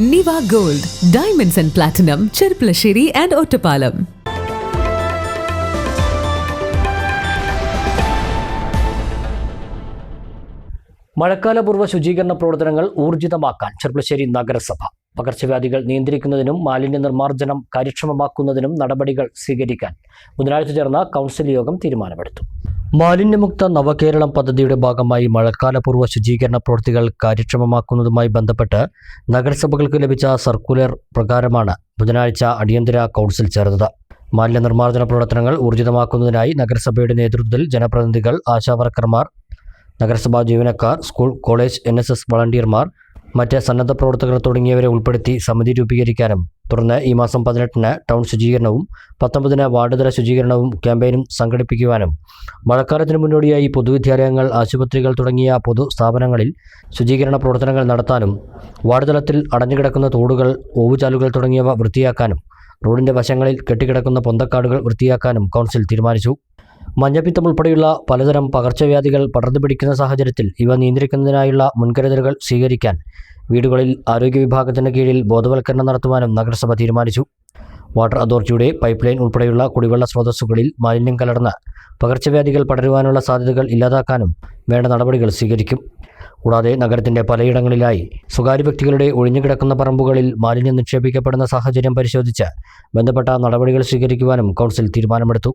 Niva gold diamonds and platinum Cherpulassery and Ottapalam മഴക്കാലപൂർവ ശുചീകരണ പ്രവർത്തനങ്ങൾ ഊർജിതമാക്കാൻ ചെർപ്പുളശ്ശേരി നഗരസഭ. പകർച്ചവ്യാധികൾ നിയന്ത്രിക്കുന്നതിനും മാലിന്യ നിർമ്മാർജനം കാര്യക്ഷമമാക്കുന്നതിനും നടപടികൾ സ്വീകരിക്കാൻ ബുധനാഴ്ച ചേർന്ന കൗൺസിൽ യോഗം തീരുമാനമെടുത്തു. മാലിന്യമുക്ത നവകേരളം പദ്ധതിയുടെ ഭാഗമായി മഴക്കാലപൂർവ ശുചീകരണ പ്രവൃത്തികൾ കാര്യക്ഷമമാക്കുന്നതുമായി ബന്ധപ്പെട്ട് നഗരസഭകൾക്ക് ലഭിച്ച സർക്കുലർ പ്രകാരമാണ് ബുധനാഴ്ച അടിയന്തര കൗൺസിൽ ചേർന്നത്. മാലിന്യ നിർമ്മാർജന പ്രവർത്തനങ്ങൾ ഊർജിതമാക്കുന്നതിനായി നഗരസഭയുടെ നേതൃത്വത്തിൽ ജനപ്രതിനിധികൾ ആശാവർക്കർമാർ നഗരസഭാ ജീവനക്കാർ സ്കൂൾ കോളേജ് എൻ വളണ്ടിയർമാർ മറ്റ് സന്നദ്ധ പ്രവർത്തകർ തുടങ്ങിയവരെ ഉൾപ്പെടുത്തി സമിതി രൂപീകരിക്കാനും. തുടർന്ന് ഈ മാസം പതിനെട്ടിന് ടൗൺ ശുചീകരണവും പത്തൊമ്പതിന് വാർഡുതല ശുചീകരണവും ക്യാമ്പയിനും സംഘടിപ്പിക്കുവാനും. മഴക്കാലത്തിന് മുന്നോടിയായി പൊതുവിദ്യാലയങ്ങൾ ആശുപത്രികൾ തുടങ്ങിയ പൊതു സ്ഥാപനങ്ങളിൽ ശുചീകരണ പ്രവർത്തനങ്ങൾ നടത്താനും വാർഡുതലത്തിൽ അടഞ്ഞുകിടക്കുന്ന തോടുകൾ ഓവുചാലുകൾ തുടങ്ങിയവ വൃത്തിയാക്കാനും റോഡിന്റെ വശങ്ങളിൽ കെട്ടിക്കിടക്കുന്ന പൊന്തക്കാടുകൾ വൃത്തിയാക്കാനും കൗൺസിൽ തീരുമാനിച്ചു. മഞ്ഞപ്പിത്തം ഉൾപ്പെടെയുള്ള പലതരം പകർച്ചവ്യാധികൾ പടർന്നു പിടിക്കുന്ന സാഹചര്യത്തിൽ ഇവ നിയന്ത്രിക്കുന്നതിനായുള്ള മുൻകരുതലുകൾ സ്വീകരിക്കാൻ വീടുകളിൽ ആരോഗ്യ വിഭാഗത്തിന് കീഴിൽ ബോധവൽക്കരണം നടത്തുവാനും നഗരസഭ തീരുമാനിച്ചു. വാട്ടർ അതോറിറ്റിയുടെ പൈപ്പ് ലൈൻ ഉൾപ്പെടെയുള്ള കുടിവെള്ള സ്രോതസ്സുകളിൽ മാലിന്യം കലർന്ന് പകർച്ചവ്യാധികൾ പടരുവാനുള്ള സാധ്യതകൾ ഇല്ലാതാക്കാനും വേണ്ട നടപടികൾ സ്വീകരിക്കും. കൂടാതെ നഗരത്തിന്റെ പലയിടങ്ങളിലായി സ്വകാര്യ വ്യക്തികളുടെ ഒഴിഞ്ഞുകിടക്കുന്ന പറമ്പുകളിൽ മാലിന്യം നിക്ഷേപിക്കപ്പെടുന്ന സാഹചര്യം പരിശോധിച്ച് ബന്ധപ്പെട്ട നടപടികൾ സ്വീകരിക്കുവാനും കൗൺസിൽ തീരുമാനമെടുത്തു.